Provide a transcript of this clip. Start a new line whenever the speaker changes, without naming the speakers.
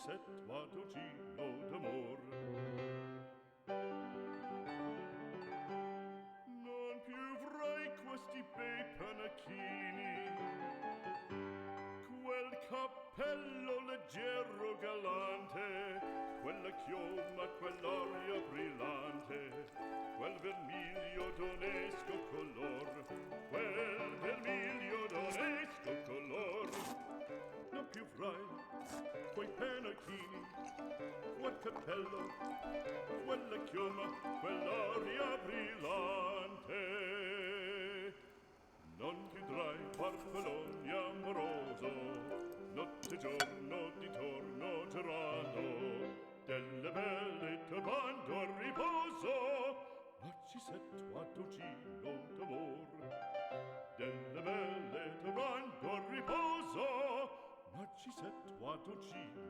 set toi dolcino d'amore più frai, quei penachini, quel cappello, quella chioma, quell'aria brillante. Non chiudrai parcoloni amoroso, notte giorno di torno girando, delle belle turbando al riposo, ma ci sento a tuo tucino d'amor. fatto cibo.